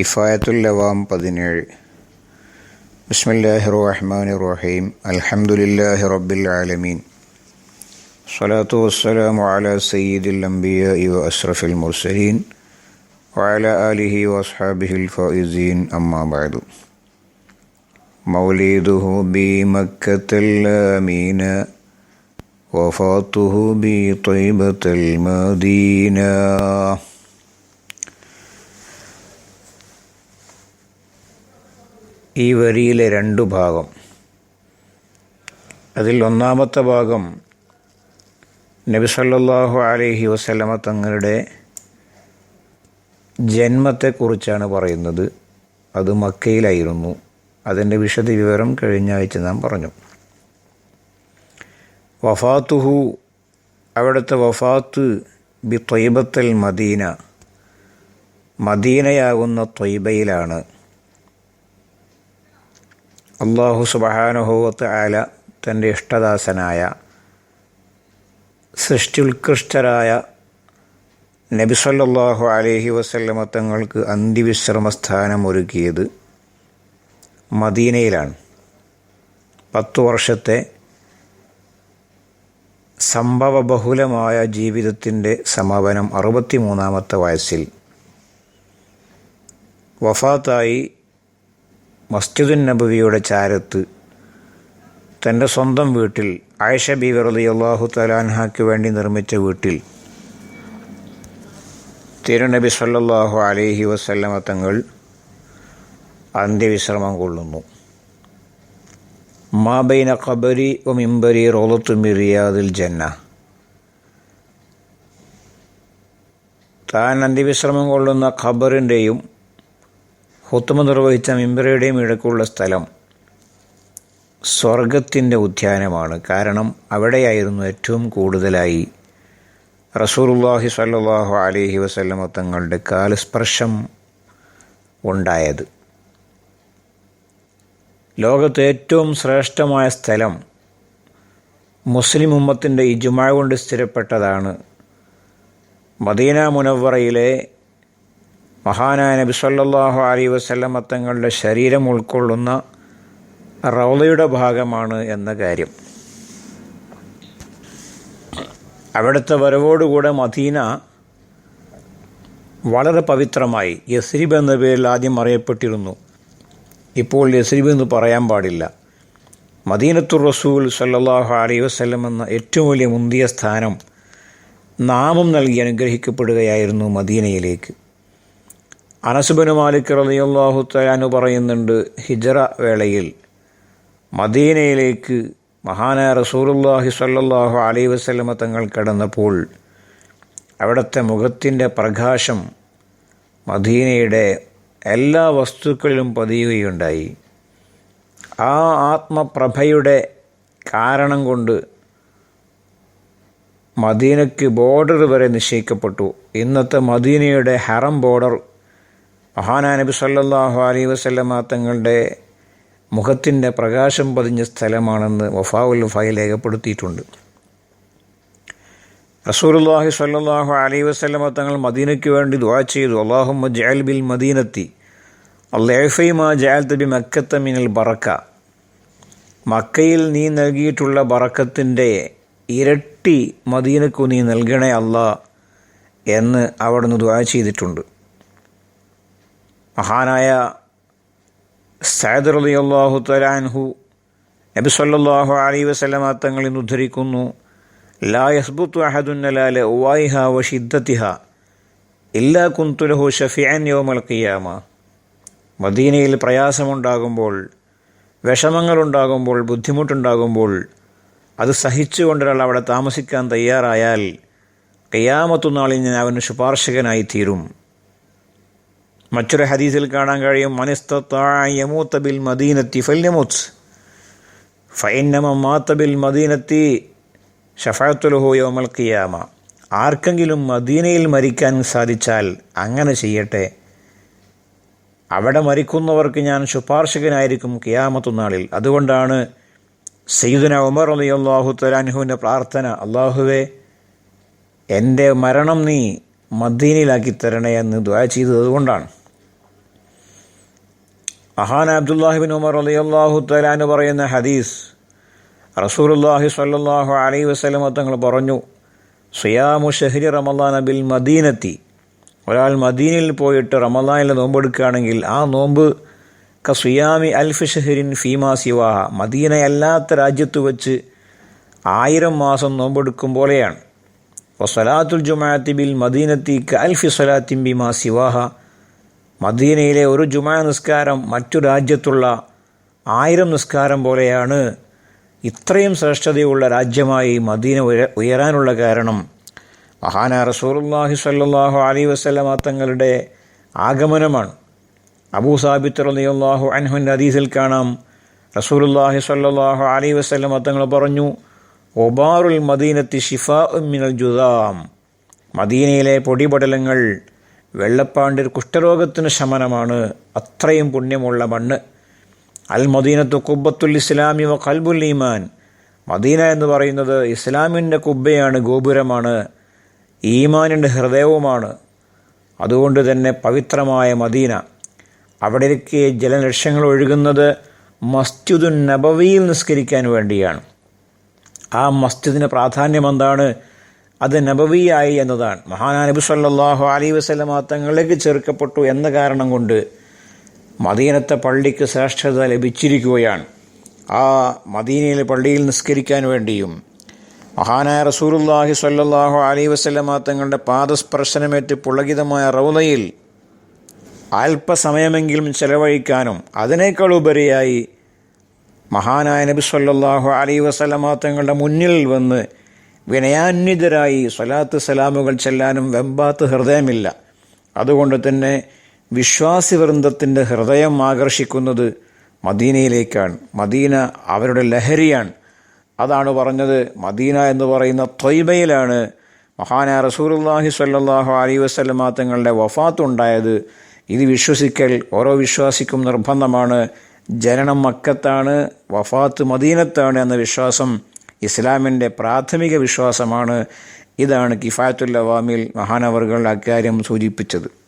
كفايه اللوام بدنيل بسم الله الرحمن الرحيم الحمد لله رب العالمين صلاة والسلام على سيد الانبياء وأشرف المرسلين وعلى اله واصحابه الفائزين اما بعد مولده بمكه الامين وفاته بطيبه المدينة ഈ വരിയിലെ രണ്ടു ഭാഗം. അതിൽ ഒന്നാമത്തെ ഭാഗം നബി സല്ലല്ലാഹു അലൈഹി വസല്ലമ തങ്ങളുടെ ജന്മത്തെക്കുറിച്ചാണ് പറയുന്നത്. അത് മക്കയിലായിരുന്നു. അതിന്റെ വിശദ വിവരം കഴിഞ്ഞ ആഴ്ച നാം പറഞ്ഞു. വഫാത്തുഹു അവിടുത്തെ വഫാത്ത് ബി ത്വയ്ബത്തൽ മദീന മദീനയാകുന്ന ത്വയ്ബയിലാണ് അള്ളാഹു സുബഹാനുഭവത്ത് ആല തന്റെ ഇഷ്ടദാസനായ സൃഷ്ടി ഉത്കൃഷ്ടരായ നബി അലഹി അലൈഹി വസല്ലമ തങ്ങൾക്ക് അന്തിവിശ്രമസ്ഥാനം ഒരുക്കിയത് മദീനയിലാണ്. പത്തു വർഷത്തെ സംഭവബഹുലമായ ജീവിതത്തിന്റെ സമാപനം അറുപത്തിമൂന്നാമത്തെ വയസ്സിൽ വഫാത്തായി മസ്ജിദുൻ നബവിയുടെ ചാരത്ത് തന്റെ സ്വന്തം വീട്ടിൽ ആയിഷ ബി അലി അള്ളാഹു തലാൻഹാക്ക് വേണ്ടി നിർമ്മിച്ച വീട്ടിൽ തിരുനബി സല്ലാഹു അലൈഹി വസല്ലമ തങ്ങൾ അന്ത്യവിശ്രമം കൊള്ളുന്നു. മാബൈന ഖബരി ഒ മിംബരി റോളത്തു മിറിയാദിൽ ജന്ന. താൻ അന്ത്യവിശ്രമം കൊള്ളുന്ന ഖബറിന്റെയും ഹുത്തുമ നിർവഹിച്ച മിമ്പറയുടെയും ഇടയ്ക്കുള്ള സ്ഥലം സ്വർഗത്തിന്റെ ഉദ്യാനമാണ്. കാരണം അവിടെയായിരുന്നു ഏറ്റവും കൂടുതലായി റസൂലുല്ലാഹി സല്ലാഹു അലഹി വസല്ലമ തങ്ങളുടെ കാലസ്പർശം ഉണ്ടായത്. ലോകത്തെ ഏറ്റവും ശ്രേഷ്ഠമായ സ്ഥലം മുസ്ലിം ഉമ്മത്തിന്റെ ഇജുമ കൊണ്ട് സ്ഥിരപ്പെട്ടതാണ് മദീന മുനവറയിലെ മഹാനായ നബി സല്ലാഹു അലൈഹി വസല്ലമ തങ്ങളുടെ ശരീരം ഉൾക്കൊള്ളുന്ന റൗളയുടെ ഭാഗമാണ് എന്ന കാര്യം. അവിടുത്തെ വരവോടുകൂടെ മദീന വളരെ പവിത്രമായി. യസ്രിബ് എന്ന പേരിൽ ആദ്യം അറിയപ്പെട്ടിരുന്നു. ഇപ്പോൾ യസ്രിബ് എന്ന് പറയാൻ പാടില്ല. മദീനത്തുർ റസൂൽ സല്ലാഹു അലൈഹി വസ്ലം എന്ന ഏറ്റവും വലിയ മുന്തിയ സ്ഥാനം നാമം നൽകി അനുഗ്രഹിക്കപ്പെടുകയായിരുന്നു മദീനയിലേക്ക്. അനസുബനു മാലിക് റളിയല്ലാഹു തലാനു പറയുന്നുണ്ട് ഹിജറ വേളയിൽ മദീനയിലേക്ക് മഹാനായ റസൂറുല്ലാഹി സല്ലാഹു അലൈ വസ്ലമ തങ്ങൾ കടന്നപ്പോൾ അവിടുത്തെ മുഖത്തിന്റെ പ്രകാശം മദീനയുടെ എല്ലാ വസ്തുക്കളിലും പതിയുകയുണ്ടായി. ആ ആത്മപ്രഭയുടെ കാരണം കൊണ്ട് മദീനയ്ക്ക് ബോർഡർ വരെ നിശ്ചയിക്കപ്പെട്ടു. ഇന്നത്തെ മദീനയുടെ ഹറം ബോർഡർ മഹാനാ നബി സല്ലാഹു അലൈ വസ്ലമ തങ്ങളുടെ മുഖത്തിന്റെ പ്രകാശം പതിഞ്ഞ സ്ഥലമാണെന്ന് വഫാവുൽ ഫൈ രേഖപ്പെടുത്തിയിട്ടുണ്ട്. റസൂർല്ലാഹി സല്ലാഹു അലൈ വസ്ലമ തങ്ങൾ മദീനയ്ക്ക് വേണ്ടി ദുവാ ചെയ്തു. അള്ളാഹുമ്മ ജഅൽ ബിൽ മദീനത്തി അള്ളേഫൈമാ ജാൽ തബി മക്കത്ത മിനൽ ബറക്ക. മക്കയിൽ നീ നൽകിയിട്ടുള്ള ബറക്കത്തിന്റെ ഇരട്ടി മദീനക്കു നീ നൽകണേ അല്ല എന്ന് അവിടുന്ന് ദുആ ചെയ്തിട്ടുണ്ട്. മഹാനായ സയദ് റലി അള്ളാഹു തലാൻഹു നബി സല്ലാഹു അലൈ വസല്ലമ തങ്ങൾ ഇന്ന് ഉദ്ധരിക്കുന്നു ലാ യസ്ബുത്തു അഹദുന്നലാല ഉവായിഹ വ ഷിദ്ദത്തിഹ ഇല്ലാ കുന്തുലഹു ഷഫിയാൻ യോമൽ ഖിയാമ. മദീനയിൽ പ്രയാസമുണ്ടാകുമ്പോൾ വിഷമങ്ങളുണ്ടാകുമ്പോൾ ബുദ്ധിമുട്ടുണ്ടാകുമ്പോൾ അത് സഹിച്ചുകൊണ്ടൊരാൾ അവിടെ താമസിക്കാൻ തയ്യാറായാൽ കയ്യാമത്തുനാളിൽ ഞാൻ അവന് ശുപാർശകനായി തീരും. മറ്റൊരു ഹദീസിൽ കാണാൻ കഴിയും മനിസ്തൂത്ത ബിൽ മദീനത്തി ഫല്യമുത്ത് ഫൈനമ മാത്ത ബിൽ മദീനത്തി ഷഫാത്തുലഹോയോ ഖിയാമ. ആർക്കെങ്കിലും മദീനയിൽ മരിക്കാൻ സാധിച്ചാൽ അങ്ങനെ ചെയ്യട്ടെ. അവിടെ മരിക്കുന്നവർക്ക് ഞാൻ ശുപാർശകനായിരിക്കും കിയാമത്തു നാളിൽ. അതുകൊണ്ടാണ് സയ്യിദുന ഉമർ അലി അള്ളാഹു തലാൻഹുവിന്റെ പ്രാർത്ഥന അള്ളാഹുവെ എന്റെ മരണം നീ മദീനയിലാക്കി തരണേ എന്ന് ദ്വാ ചെയ്തത് അതുകൊണ്ടാണ്. മഹാൻ അബ്ദുല്ലാഹിബിൻ ഉമർ അലി അള്ളാഹു തലാന്ന് പറയുന്ന ഹദീസ്. റസൂലുല്ലാഹി സ്വല്ലല്ലാഹു അലൈ വസ്ലമ തങ്ങൾ പറഞ്ഞു സിയാമു ഷഹരി റമദാന ബിൽ മദീനത്തി. ഒരാൾ മദീനയിൽ പോയിട്ട് റമദാനിലെ നോമ്പെടുക്കുകയാണെങ്കിൽ ആ നോമ്പ് ക സുയാമി അൽഫ് ഷഹരിൻ ഫീമാ സിവാഹ. മദീനയല്ലാത്ത രാജ്യത്ത് വെച്ച് ആയിരം മാസം നോമ്പെടുക്കും പോലെയാണ്. വസലാത്തുൽ ജുമാഅത്തി ബിൽ മദീനത്തി ക അൽഫി സലാത്തിൻ ബിമാ സിവാഹ. മദീനയിലെ ഒരു ജുമാ നിസ്കാരം മറ്റു രാജ്യത്തുള്ള ആയിരം നിസ്കാരം പോലെയാണ് ഇത്രയും ശ്രേഷ്ഠതയുള്ള രാജ്യമായി മദീന ഉയര ഉയരാനുള്ള കാരണം. മഹാന റസൂർല്ലാഹി സല്ലാഹു അലൈഹി വസല്ലമ തങ്ങളുടെ ആഗമനമാണ്. അബൂ സാബിത്ത് റളിയല്ലാഹു അൻഹുന്റെ ഹദീസിൽ കാണാം. റസൂലുല്ലാഹി സല്ലാഹു അലൈഹി വസല്ലമ തങ്ങൾ പറഞ്ഞു ഒബാറുൽ മദീനത്തി ഷിഫാ മിനൽ ജുദാം മദീനയിലെ പൊടിപടലങ്ങൾ വെള്ളപ്പാണ്ടിൽ കുഷ്ഠരോഗത്തിന് ശമനമാണ് അത്രയും പുണ്യമുള്ള മണ്ണ്. അൽ മദീനത്തു കുബ്ബത്തുൽ ഇസ്ലാമി വ കൽബുൽ ഈമാൻ. മദീന എന്ന് പറയുന്നത് ഇസ്ലാമിന്റെ കുബ്ബയാണ് ഗോപുരമാണ് ഈമാനിന്റെ ഹൃദയവുമാണ്. അതുകൊണ്ട് തന്നെ പവിത്രമായ മദീന. അവിടേക്ക് ജലലക്ഷ്യങ്ങൾ ഒഴുകുന്നത് മസ്ജിദുൻ നബവിയിൽ നിസ്കരിക്കാൻ വേണ്ടിയാണ്. ആ മസ്ജിദിന് പ്രാധാന്യം എന്താണ്? അത് നബവിയായി എന്നതാണ്. മഹാനാ നബി സല്ലല്ലാഹു അലൈഹി വസല്ലമ തങ്ങളിലേക്ക് ചേർക്കപ്പെട്ടു എന്ന കാരണം കൊണ്ട് മദീനത്തെ പള്ളിക്ക് ശ്രേഷ്ഠത ലഭിച്ചിരിക്കുകയാണ്. ആ മദീനയിലെ പള്ളിയിൽ നിസ്കരിക്കാൻ വേണ്ടിയും മഹാനായ റസൂലുല്ലാഹി സല്ലാഹു അലൈഹി വസല്ലമ തങ്ങളുടെ പാദസ്പർശനമേറ്റ് പുളകിതമായ റൗലയിൽ അല്പസമയമെങ്കിലും ചെലവഴിക്കാനും അതിനേക്കാൾ ഉപരിയായി മഹാനായ നബി സല്ലാഹു അലൈഹി വസല്ലമ തങ്ങളുടെ മുന്നിൽ വന്ന് വിനയാന്വിതരായി സ്വലാത്ത് സലാമുകൾ ചെല്ലാനും വെമ്പാത്ത് ഹൃദയമില്ല. അതുകൊണ്ട് തന്നെ വിശ്വാസി വൃന്ദത്തിന്റെ ഹൃദയം ആകർഷിക്കുന്നത് മദീനയിലേക്കാണ്. മദീന അവരുടെ ലഹരിയാണ്. അതാണ് പറഞ്ഞത് മദീന എന്ന് പറയുന്ന ത്വയ്ബയിലാണ് മഹാന റസൂലുല്ലാഹി സ്വല്ലല്ലാഹു അലൈഹി വസല്ലമ തങ്ങളുടെ വഫാത്തുണ്ടായത് ഇത് വിശ്വസിക്കൽ ഓരോ വിശ്വാസിക്കും നിർബന്ധമാണ്. ജനനം മക്കത്താണ് വഫാത്ത് മദീനത്താണ് എന്ന വിശ്വാസം ഇസ്ലാമിന്റെ പ്രാഥമിക വിശ്വാസമാണ് ഇതാണ് കിഫായത്തുൽ അവാമിൽ മഹാനവറുകൾ അക്കാര്യം സൂചിപ്പിച്ചത്.